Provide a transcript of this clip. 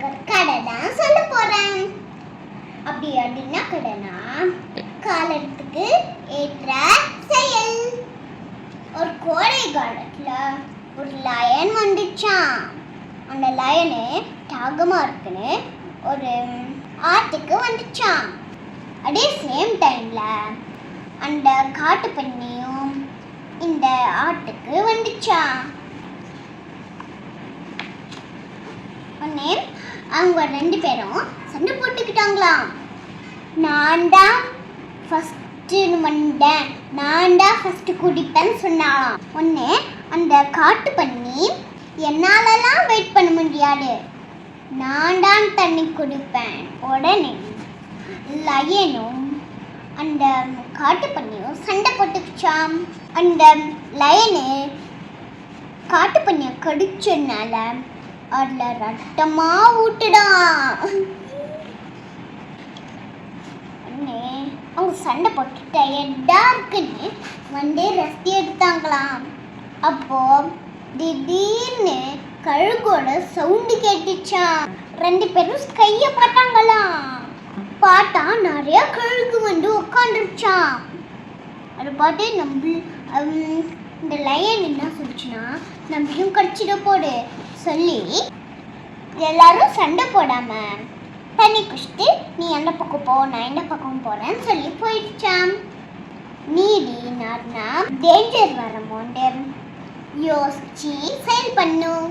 உங்களுக்கு ஒரு கதை தான் சொல்ல போறேன். அப்படி அப்படின்னா கடைனா? காலத்துக்கு ஏற்ற செயல். ஒரு கோடை காலத்துல ஒரு லயன் வந்துச்சான் அந்த லயனு தாகமா இருக்குன்னு ஒரு ஆட்டுக்கு வந்துச்சான் அதே சேம் டைம்ல அந்த காட்டு பண்ணியும் இந்த ஆட்டுக்கு வந்துச்சான் ஒன்னே அவங்க ரெண்டு பேரும் சண்டை போட்டுக்கிட்டாங்களாம். நான் தான் ஃபஸ்ட்டு வந்தேன் நான் தான் ஃபஸ்ட்டு குடிப்பேன்னு சொன்னாலாம் உடனே அந்த காட்டு பண்ணி என்னாலலாம் வெயிட் பண்ண முடியாது. நான் தான் தண்ணி குடிப்பேன். உடனே லயனும் அந்த காட்டு பண்ணியும் சண்டை போட்டுக்கிச்சாம். அந்த லயனு காட்டு பண்ணியை கடிச்சதுனால அதில் ரத்தமா ஊட்டுடான் அவங்க சண்டை போட்டு டயர்டா இருக்குன்னு வந்து ரெஸ்ட் எடுத்தாங்களாம். அப்போ திடீர்னு கழுகோட சவுண்டு கேட்டுச்சான் ரெண்டு பேரும் கைய பார்த்தாங்களாம். பார்த்தா நிறைய கழுகு வந்து உட்காந்துருச்சான் அதை பார்த்து நம்ம இந்த லயன் என்ன சொல்லுச்சுன்னா நம்மளையும் கடிச்சிட போடு. சொல்லி எல்லாரும் சண்டை போடாம தண்ணி குடிச்சிட்டு நீ எந்த பக்கம் போ நான் எந்த பக்கம் போறேன்னு சொல்லி போயிடுச்சாம். நீடி நார்னா டேஞ்சர் வரமோண்டு யோசிச்சு செயல் பண்ணும்